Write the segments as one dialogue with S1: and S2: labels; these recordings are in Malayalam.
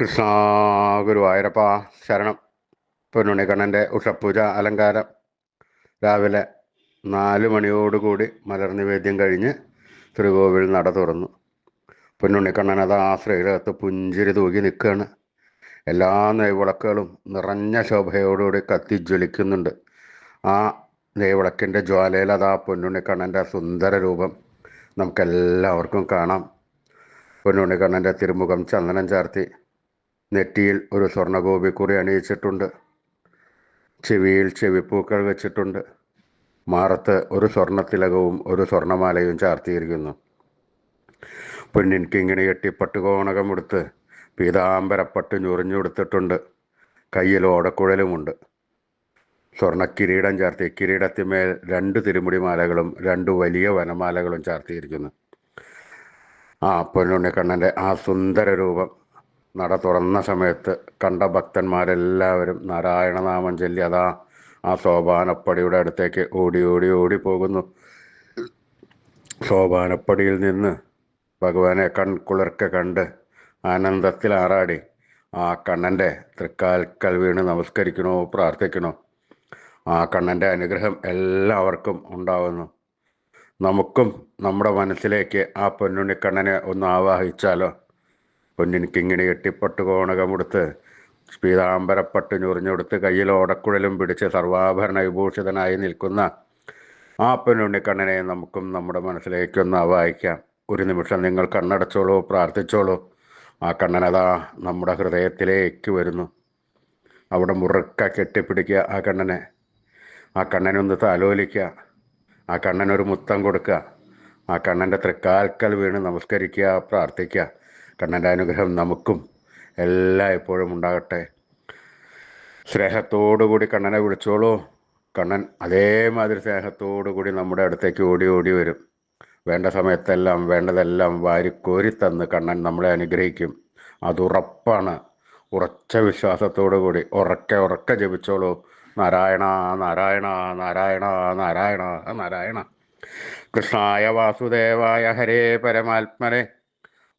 S1: കൃഷ്ണ ഗുരുവായൂരപ്പ ശരണം. പൊന്നുണ്ണിക്കണ്ണന്റെ ഉഷപ്പൂജ അലങ്കാരം. രാവിലെ നാല് മണിയോടുകൂടി മലർ നിവേദ്യം കഴിഞ്ഞ് ശ്രീകോവിൽ നട തുറന്നു. പൊന്നുണ്ണിക്കണ്ണൻ അത് ആ ശ്രീരകത്ത് പുഞ്ചിരി തൂകി നിൽക്കുകയാണ്. എല്ലാ നെയ്വിളക്കുകളും നിറഞ്ഞ ശോഭയോടുകൂടി കത്തിജ്വലിക്കുന്നുണ്ട് ആ നെയ്വിളക്കിന്റെ ജ്വാലയിൽ അത് ആ പൊന്നുണ്ണിക്കണ്ണന്റെ സുന്ദര രൂപം. നമുക്കെല്ലാവർക്കും കാണാം. പൊന്നുണ്ണിക്കണ്ണന്റെ തിരുമുഖം ചന്ദനം ചാർത്തി. നെറ്റിയിൽ ഒരു സ്വർണഗോപിക്കുറി അണിയിച്ചിട്ടുണ്ട്. ചെവിയിൽ ചെവിപ്പൂക്കൾ വെച്ചിട്ടുണ്ട്. മാറത്ത് ഒരു സ്വർണത്തിലകവും ഒരു സ്വർണമാലയും ചാർത്തിയിരിക്കുന്നു. പൊന്നിൻ കിങ്ങിണി കെട്ടി കോണകമെടുത്ത് പീതാംബരപ്പട്ട് ഞുറിഞ്ഞുകൊടുത്തിട്ടുണ്ട്. കയ്യിൽ ഓടക്കുഴലുമുണ്ട്. സ്വർണ കിരീടം ചാർത്തി കിരീടത്തിന്മേൽ രണ്ട് തിരുമുടി മാലകളും രണ്ട് വലിയ വനമാലകളും ചാർത്തിയിരിക്കുന്നു. ആ പൊന്നുണ്ണിക്കണ്ണന്റെ ആ സുന്ദര രൂപം നട തുറന്ന സമയത്ത് കണ്ട ഭക്തന്മാരെല്ലാവരും നാരായണനാമം ചൊല്ലി അതാ ആ സോപാനപ്പടിയുടെ അടുത്തേക്ക് ഓടി ഓടി ഓടി പോകുന്നു. സോപാനപ്പടിയിൽ നിന്ന് ഭഗവാനെ കൺകുളിർക്ക കണ്ട് ആനന്ദത്തിൽ ആറാടി. ആ കണ്ണന്റെ തൃക്കാൽക്കൽ വീണ് നമസ്കരിക്കണോ പ്രാർത്ഥിക്കണോ? ആ കണ്ണന്റെ അനുഗ്രഹം എല്ലാവർക്കും ഉണ്ടാവുന്നു. നമുക്കും നമ്മുടെ മനസ്സിലേക്ക് ആ പൊന്നുണ്ണിക്കണ്ണനെ ഒന്ന് ആവാഹിച്ചാലോ? പൊന്നിനിക്കിങ്ങനെ എട്ടിപ്പട്ട് കോണകമെടുത്ത് പീതാംബരപ്പട്ട് ഞൊറിഞ്ഞൊടുത്ത് കയ്യിൽ ഓടക്കുഴലും പിടിച്ച് സർവാഭരണ വിഭൂഷിതനായി നിൽക്കുന്ന ആ പൊന്നുണ്ണിക്കണ്ണനെ നമുക്കും നമ്മുടെ മനസ്സിലേക്കൊന്ന് വായിക്കാം ഒരു നിമിഷം നിങ്ങൾ കണ്ണടച്ചോളൂ പ്രാർത്ഥിച്ചോളൂ. ആ കണ്ണനതാ നമ്മുടെ ഹൃദയത്തിലേക്ക് വരുന്നു. അവിടെ മുറുക്ക കെട്ടിപ്പിടിക്കുക ആ കണ്ണനെ. ആ കണ്ണനൊന്ന് താലോലിക്കുക. ആ കണ്ണനൊരു മുത്തം കൊടുക്കുക. ആ കണ്ണന്റെ തൃക്കാൽക്കൽ വീണ് നമസ്കരിക്കുക പ്രാർത്ഥിക്കുക. കണ്ണന്റെ അനുഗ്രഹം നമുക്കും എല്ലാം എപ്പോഴും ഉണ്ടാകട്ടെ. സ്നേഹത്തോടുകൂടി കണ്ണനെ വിളിച്ചോളൂ. കണ്ണൻ അതേമാതിരി സ്നേഹത്തോടുകൂടി നമ്മുടെ അടുത്തേക്ക് ഓടി ഓടി വരും. വേണ്ട സമയത്തെല്ലാം വേണ്ടതെല്ലാം വാരിക്കോരി തന്ന് കണ്ണൻ നമ്മളെ അനുഗ്രഹിക്കും. അതുറപ്പാണ്. ഉറച്ച വിശ്വാസത്തോടു കൂടി ഉറക്കെ ഉറക്കെ ജപിച്ചോളൂ. നാരായണ നാരായണ നാരായണ നാരായണ നാരായണ. കൃഷ്ണായ വാസുദേവായ ഹരേ പരമാത്മനെ.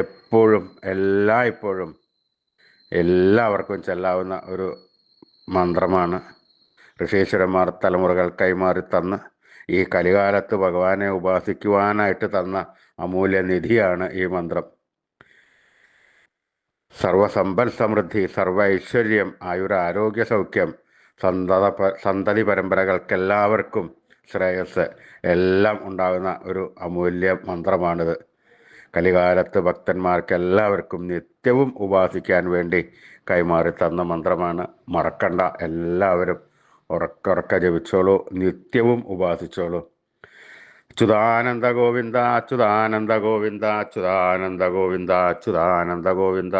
S1: എപ്പോഴും എല്ലായ്പ്പോഴും എല്ലാവർക്കും ചെല്ലാവുന്ന ഒരു മന്ത്രമാണ് ഋഷീശ്വരന്മാർ തലമുറകൾ കൈമാറി തന്ന് ഈ കലികാലത്ത് ഭഗവാനെ ഉപാസിക്കുവാനായിട്ട് തന്ന അമൂല്യ നിധിയാണ് ഈ മന്ത്രം. സർവസമ്പൽ സമൃദ്ധി സർവ ഐശ്വര്യം ആയുരാരോഗ്യ സൗഖ്യം സന്തത സന്തതി പരമ്പരകൾക്കെല്ലാവർക്കും ശ്രേയസ്. എല്ലാം ഉണ്ടാകുന്ന ഒരു അമൂല്യ മന്ത്രമാണിത്. കലികാലത്ത് ഭക്തന്മാർക്ക് എല്ലാവർക്കും നിത്യവും ഉപാസിക്കാൻ വേണ്ടി കൈമാറി തന്ന മന്ത്രമാണ് മറക്കണ്ട. എല്ലാവരും ഉറക്കുറക്ക ജപിച്ചോളൂ നിത്യവും ഉപാസിച്ചോളൂ. അച്യുതാനന്ദ ഗോവിന്ദ അച്യുതാനന്ദ ഗോവിന്ദ അച്യുതാനന്ദ ഗോവിന്ദ അച്യുതാനന്ദ ഗോവിന്ദ.